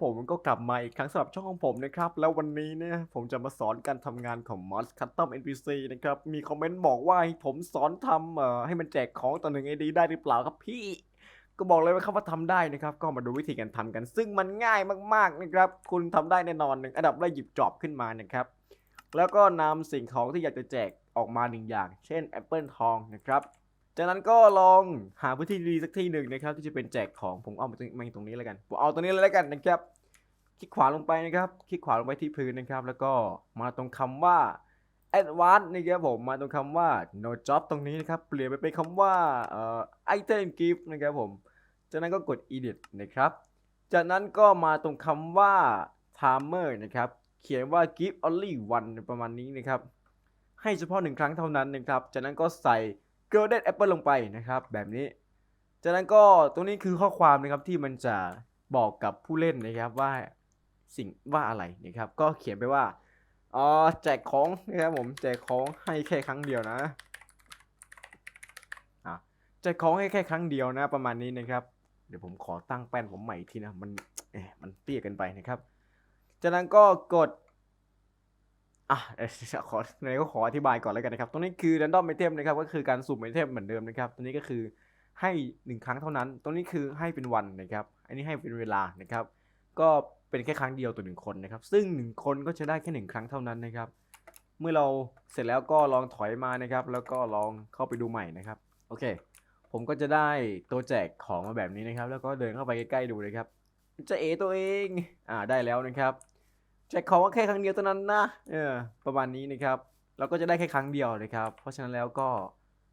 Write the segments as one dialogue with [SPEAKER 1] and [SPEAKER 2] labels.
[SPEAKER 1] ผมก็กลับมาอีกครั้งสำหรับช่องของผมนะครับ แล้ววันนี้เนี่ยผมจะมาสอนการทำงานของ Mods Custom NPC นะครับ มีคอมเมนต์บอกว่าให้ผมสอนทำเอ่อให้มันแจกของต่อหนึ่งไอดีได้หรือเปล่าครับพี่ ก็บอกเลยว่าครับว่าทำได้นะครับ ก็มาดูวิธีการทำกัน ซึ่งมันง่ายมากๆนะครับ คุณทำได้แน่นอนหนึ่งอันดับแรกหยิบจอบขึ้นมานะครับ แล้วก็นำสิ่งของที่อยากจะแจกออกมาหนึ่งอย่าง เช่นแอปเปิลทองนะครับ จากนั้นก็ลองหาพื้นที่ดีสักที่หนึ่งนะครับ ที่จะเป็นแจกของผมเอามาตรงตรงนี้แล้วกันผมเอาตรงนี้เลยแล้วกันนะครับ คลิกขวาลงไปนะครับ คลิกขวาลงไปที่พื้นนะครับ แล้วก็มาตรงคำว่า advanced นะครับผมมาตรงคำว่า no job ตรงนี้นะครับ เปลี่ยนไปเป็นคำว่าเอ่อ item gift นะครับผม จากนั้นก็กด edit นะครับ จากนั้นก็มาตรงคำว่า timer นะครับ เขียนว่า give only one ประมาณนี้นะครับ ให้เฉพาะหนึ่งครั้งเท่านั้นนะครับ จากนั้นก็ใส่ golden apple ลงไปนะครับ แบบนี้ จากนั้นก็ตรงนี้คือข้อความนะครับที่มันจะบอกกับผู้เล่นนะครับว่าสิ่งว่าอะไรนะครับ ก็เขียนไปว่าอ๋อแจกของนะครับผมแจกของให้แค่ครั้งเดียวนะอะแจกของให้แค่ครั้งเดียวนะ ประมาณนี้นะครับ เดี๋ยวผมขอตั้งแป้นผมใหม่อีกทีนะมันเอ๊ะมันเตี้ยเกินไปนะครับ จากนั้นก็กด อะเอ่อขอไหนก็ขออธิบายก่อนแล้วกันนะครับ ตรงนี้คือ random item นะครับ ก็คือการสุ่มไอเทมเหมือนเดิมนะครับ ตรงนี้ก็คือให้หนึ่งครั้งเท่านั้น ตรงนี้คือให้เป็นวันนะครับ อันนี้ให้เป็นเวลานะครับ ก็เป็นแค่ครั้งเดียวต่อหนึ่งคนนะครับ ซึ่งหนึ่งคนก็จะได้แค่หนึ่งครั้งเท่านั้นนะครับ เมื่อเราเสร็จแล้วก็ลองถอยมานะครับ แล้วก็ลองเข้าไปดูใหม่นะครับ โอเค ผมก็จะได้ตัวแจกของมาแบบนี้นะครับ แล้วก็เดินเข้าไปใกล้ๆดูนะครับจะเอตัวเอง อ่า ได้แล้วนะครับ แจกของแค่ครั้งเดียวเท่านั้นนะเออประมาณนี้นะครับเราก็จะได้แค่ครั้งเดียวนะครับ เพราะฉะนั้นแล้วก็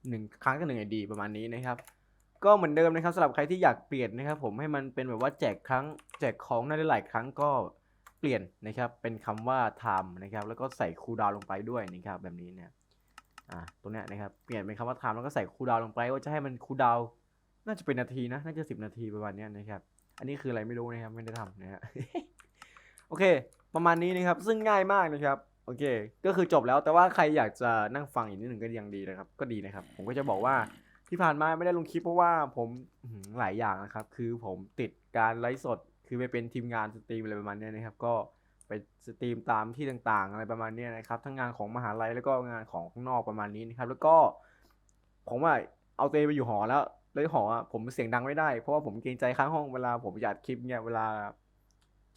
[SPEAKER 1] หนึ่งครั้งกับหนึ่งไอดีประมาณนี้นะครับ ก็เหมือนเดิมนะครับสำหรับใครที่อยากเปลี่ยนนะครับ ผมให้มันเป็นแบบว่าแจกครั้ง แจกของได้หลายครั้งก็เปลี่ยนนะครับ เป็นคำว่า time นะครับ แล้วก็ใส่คูลดาวลงไปด้วยนะครับ แบบนี้เนี่ยอ่าตรงเนี้ยนะครับเปลี่ยนเป็นคำว่า time แล้วก็ใส่คูลดาวลงไป ว่าจะให้มันคูลดาวน่าจะเป็นนาทีนะน่าจะสิบนาทีประมาณนี้นะครับ อันนี้คืออะไรไม่รู้นะครับไม่ได้ทำนะฮะโอเค ประมาณนี้นะครับ ซึ่งง่ายมากนะครับ โอเค ก็คือจบแล้วแต่ว่าใครอยากจะนั่งฟังอีกนิดหนึ่งก็ยังดีนะครับ ก็ดีนะครับ ผมก็จะบอกว่าที่ผ่านมาไม่ได้ลงคลิปเพราะว่าผมหลายอย่างนะครับ คือผมติดการไลฟ์สด คือไปเป็นทีมงานสตรีมอะไรประมาณนี้นะครับ ก็ไปสตรีมตามที่ต่างๆ อะไรประมาณนี้นะครับ ทั้งงานของมหาลัยแล้วก็งานของข้างนอกประมาณนี้นะครับ แล้วก็ผมว่าเอาตัวเองไปอยู่หอแล้วเลยหอผมเสียงดังไม่ได้เพราะว่าผมเกรงใจข้างห้องเวลาผมจัดคลิปเนี่ยเวลา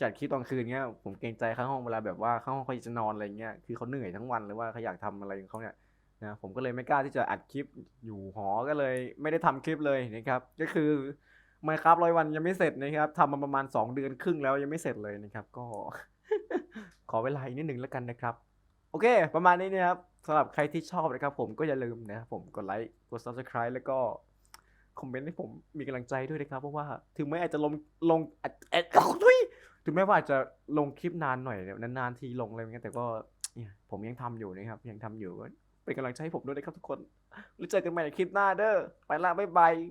[SPEAKER 1] จัดคลิปตอนคืนเนี้ยผมเกรงใจข้างห้องเวลาแบบว่าข้างห้องเขาจะนอนอะไรเงี้ยคือเขาเหนื่อยทั้งวันหรือว่าเขาอยากทำอะไรของเขาเนี่ยนะผมก็เลยไม่กล้าที่จะอัดคลิปอยู่หอก็เลย ไม่ได้ทำคลิปเลยนะครับ ก็คือไมครับร้อยวันยังไม่เสร็จนะครับทำมาประมาณ 2 เดือนครึ่งแล้วยังไม่เสร็จเลยนะครับ ก็ ขอเวลาอีกนิดหนึ่งแล้วกันนะครับ โอเค ประมาณนี้นะครับสำหรับใครที่ชอบนะครับ ผมก็อย่าลืมนะครับผมกดไลค์กด subscribe แล้วก็คอมเมนต์ให้ผมมีกำลังใจด้วยนะครับ เพราะว่าถึงแม้อาจจะลงลงอาจเอ็ดทุย ถึงแม้ว่าจะลงคลิปนานหน่อยเนี่ยนานๆทีลงอะไรอย่างเงี้ยแต่ก็เนี่ยผมยังทำอยู่นะครับ ยังทำอยู่ก็เป็นกำลังใจให้ผมด้วยนะครับทุกคนแล้วเจอกันใหม่ในคลิปหน้าเด้อไปละบ๊ายบาย